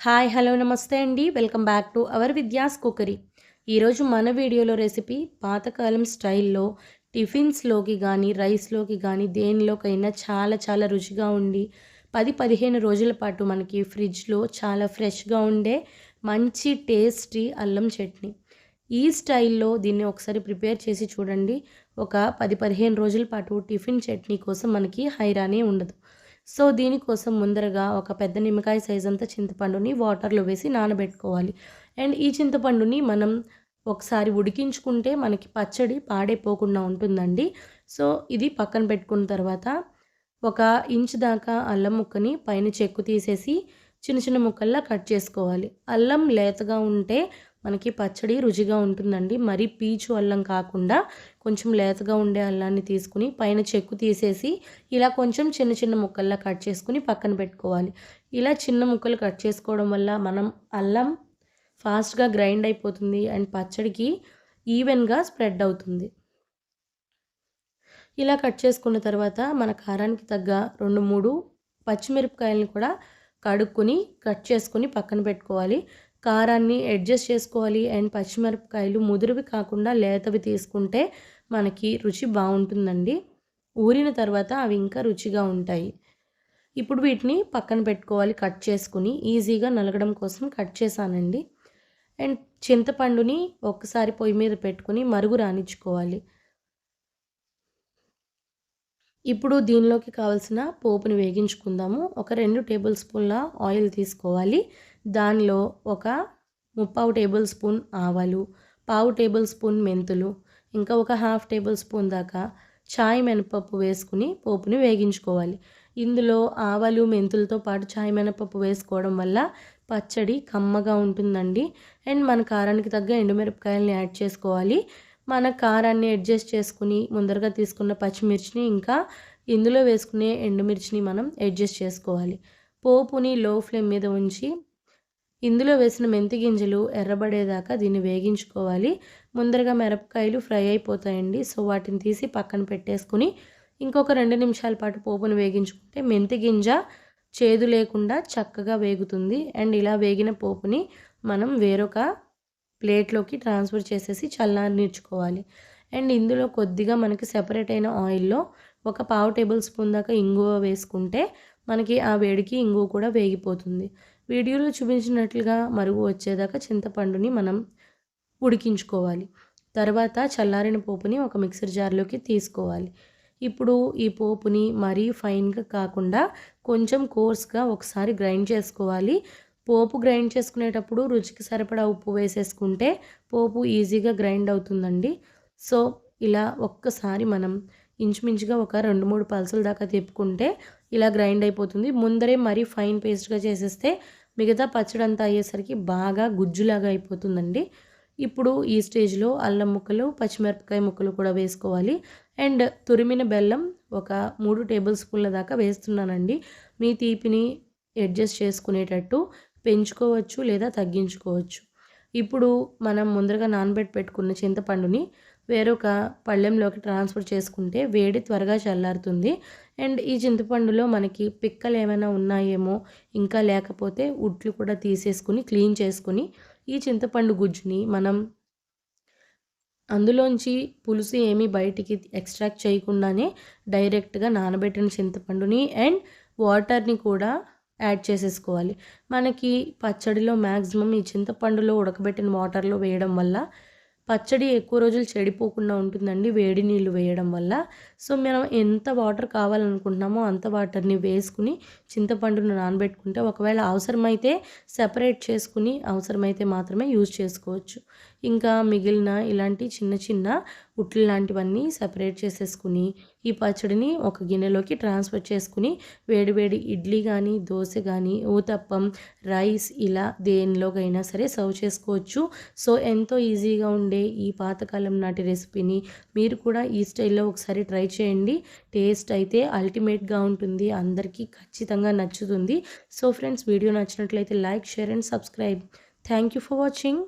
Hi hello నమస్తే అండి. Welcome back to our Vidya's cookery. ఈరోజు మన వీడియోలో రెసిపీ పాతకాలం స్టైల్లో టిఫిన్స్లోకి కానీ రైస్లోకి కానీ దేనిలోకైనా చాలా చాలా రుచిగా ఉండి పది పదిహేను రోజుల పాటు మనకి ఫ్రిడ్జ్లో చాలా ఫ్రెష్గా ఉండే మంచి టేస్టీ అల్లం చట్నీ. ఈ స్టైల్లో దీన్ని ఒకసారి ప్రిపేర్ చేసి చూడండి. ఒక పది పదిహేను రోజుల పాటు టిఫిన్ చట్నీ కోసం మనకి హైరానే ఉండదు. సో దీనికోసం ముందరగా ఒక పెద్ద నిమ్మకాయ సైజ్ అంతా చింతపండుని వాటర్లో వేసి నానబెట్టుకోవాలి. అండ్ ఈ చింతపండుని మనం ఒకసారి ఉడికించుకుంటే మనకి పచ్చడి పాడైపోకుండా ఉంటుందండి. సో ఇది పక్కన పెట్టుకున్న తర్వాత ఒక ఇంచు దాకా అల్లం ముక్కని పైన చెక్కు తీసేసి చిన్న చిన్న ముక్కల్లా కట్ చేసుకోవాలి. అల్లం లేతగా ఉంటే మనకి పచ్చడి రుచిగా ఉంటుందండి. మరి పీచు అల్లం కాకుండా కొంచెం లేతగా ఉండే అల్లాన్ని తీసుకుని పైన చెక్కు తీసేసి ఇలా కొంచెం చిన్న చిన్న ముక్కల్లా కట్ చేసుకుని పక్కన పెట్టుకోవాలి. ఇలా చిన్న ముక్కలు కట్ చేసుకోవడం వల్ల మనం అల్లం ఫాస్ట్గా గ్రైండ్ అయిపోతుంది అండ్ పచ్చడికి ఈవెన్గా స్ప్రెడ్ అవుతుంది. ఇలా కట్ చేసుకున్న తర్వాత మన కారానికి తగ్గ రెండు మూడు పచ్చిమిరపకాయలను కూడా కడుక్కొని కట్ చేసుకొని పక్కన పెట్టుకోవాలి. కారాన్ని అడ్జస్ట్ చేసుకోవాలి. అండ్ పచ్చిమిరపకాయలు ముదురువి కాకుండా లేతవి తీసుకుంటే మనకి రుచి బాగుంటుందండి. ఊరిన తర్వాత అవి ఇంకా రుచిగా ఉంటాయి. ఇప్పుడు వీటిని పక్కన పెట్టుకోవాలి కట్ చేసుకుని. ఈజీగా నలగడం కోసం కట్ చేశానండి. అండ్ చింతపండుని ఒక్కసారి పొయ్యి మీద పెట్టుకుని మరుగు రానిచ్చుకోవాలి. ఇప్పుడు దీనిలోకి కావాల్సిన పోపుని వేగించుకుందాము. ఒక రెండు టేబుల్ స్పూన్ల ఆయిల్ తీసుకోవాలి. దానిలో ఒక ముప్పావు టేబుల్ స్పూన్ ఆవాలు పావు టేబుల్ స్పూన్ మెంతులు ఇంకా ఒక హాఫ్ టేబుల్ స్పూన్ దాకా చాయ్ మినపప్పు వేసుకుని పోపుని వేగించుకోవాలి. ఇందులో ఆవాలు మెంతులతో పాటు చాయ్ మినపప్పు వేసుకోవడం వల్ల పచ్చడి కమ్మగా ఉంటుందండి. అండ్ మన కారానికి తగ్గ ఎండుమిరపకాయలని యాడ్ చేసుకోవాలి. మన కారాన్ని అడ్జస్ట్ చేసుకుని ముందరగా తీసుకున్న పచ్చిమిర్చిని ఇంకా ఇందులో వేసుకునే ఎండుమిర్చిని మనం అడ్జస్ట్ చేసుకోవాలి. పోపుని లో ఫ్లేమ్ మీద ఉంచి ఇందులో వేసిన మెంతి గింజలు ఎర్రబడేదాకా దీన్ని వేగించుకోవాలి. ముందరగా మిరపకాయలు ఫ్రై అయిపోతాయండి. సో వాటిని తీసి పక్కన పెట్టేసుకుని ఇంకొక రెండు నిమిషాల పాటు పోపును వేగించుకుంటే మెంతి గింజ చేదు లేకుండా చక్కగా వేగుతుంది. అండ్ ఇలా వేగిన పోపుని మనం వేరొక ప్లేట్లోకి ట్రాన్స్ఫర్ చేసేసి చల్లారనిచ్చుకోవాలి అండ్ ఇందులో కొద్దిగా మనకి సెపరేట్ అయిన ఆయిల్లో ఒక పావు టేబుల్ స్పూన్ దాకా ఇంగువ వేసుకుంటే మనకి ఆ వేడికి ఇంగువ కూడా వేగిపోతుంది. వీడియోలో చూపించినట్లుగా మరుగు వచ్చేదాకా చింతపండుని మనం ఉడికించుకోవాలి. తర్వాత చల్లారిన పోపుని ఒక మిక్సర్ జార్లోకి తీసుకోవాలి. ఇప్పుడు ఈ పోపుని మరీ ఫైన్గా కాకుండా కొంచెం కోర్స్గా ఒకసారి గ్రైండ్ చేసుకోవాలి. పోపు గ్రైండ్ చేసుకునేటప్పుడు రుచికి సరిపడా ఉప్పు వేసేసుకుంటే పోపు ఈజీగా గ్రైండ్ అవుతుందండి. సో ఇలా ఒక్కసారి మనం ఇంచుమించుగా ఒక రెండు మూడు పల్సుల దాకా తిప్పుకుంటే ఇలా గ్రైండ్ అయిపోతుంది. ముందరే మరీ ఫైన్ పేస్ట్గా చేసేస్తే మిగతా పచ్చడి అంతా అయ్యేసరికి బాగా గుజ్జులాగా అయిపోతుందండి. ఇప్పుడు ఈ స్టేజ్లో అల్లం ముక్కలు పచ్చిమిరపకాయ ముక్కలు కూడా వేసుకోవాలి. అండ్ తురిమిన బెల్లం ఒక మూడు టేబుల్ స్పూన్ల దాకా వేస్తున్నానండి. మీ తీపిని అడ్జస్ట్ చేసుకునేటట్టు పెంచుకోవచ్చు లేదా తగ్గించుకోవచ్చు. ఇప్పుడు మనం ముందరగా నానబెట్టి పెట్టుకున్న చింతపండుని వేరొక పళ్ళెంలోకి ట్రాన్స్ఫర్ చేసుకుంటే వేడి త్వరగా చల్లారుతుంది. అండ్ ఈ చింతపండులో మనకి పిక్కలు ఏమైనా ఉన్నాయేమో ఇంకా లేకపోతే ఉట్లు కూడా తీసేసుకుని క్లీన్ చేసుకుని ఈ చింతపండు గుజ్జుని మనం అందులోంచి పులుసు ఏమీ బయటికి ఎక్స్ట్రాక్ట్ చేయకుండానే డైరెక్ట్గా నానబెట్టిన చింతపండుని అండ్ వాటర్ని కూడా యాడ్ చేసేసుకోవాలి. మనకి పచ్చడిలో మ్యాక్సిమం ఈ చింతపండులో ఉడకబెట్టిన వాటర్లో వేయడం వల్ల పచ్చడి ఎక్కువ రోజులు చెడిపోకుండా ఉంటుందండి వేడి నీళ్ళు వేయడం వల్ల. సో మనం ఎంత వాటర్ కావాలనుకుంటున్నామో అంత వాటర్ని వేసుకుని చింతపండును నానబెట్టుకుంటే ఒకవేళ అవసరమైతే సెపరేట్ చేసుకుని అవసరమైతే మాత్రమే యూజ్ చేసుకోవచ్చు. ఇంకా మిగిలిన ఇలాంటి చిన్న చిన్న ఉట్లు లాంటివన్నీ సపరేట్ చేసేసుకుని ఈ పచ్చడిని ఒక గిన్నెలోకి ట్రాన్స్ఫర్ చేసుకుని వేడివేడి ఇడ్లీ కానీ దోశ కానీ ఊతప్పం రైస్ ఇలా దేనిలోకైనా సరే సర్వ్ చేసుకోవచ్చు. సో ఎంతో ఈజీగా ఉండే ఈ పాతకాలం నాటి రెసిపీని మీరు కూడా ఈ స్టైల్లో ఒకసారి ట్రై చేయండి. టేస్ట్ అయితే అల్టిమేట్గా ఉంటుంది. అందరికీ ఖచ్చితంగా నచ్చుతుంది. సో ఫ్రెండ్స్ వీడియో నచ్చినట్లయితే like share and subscribe thank you for watching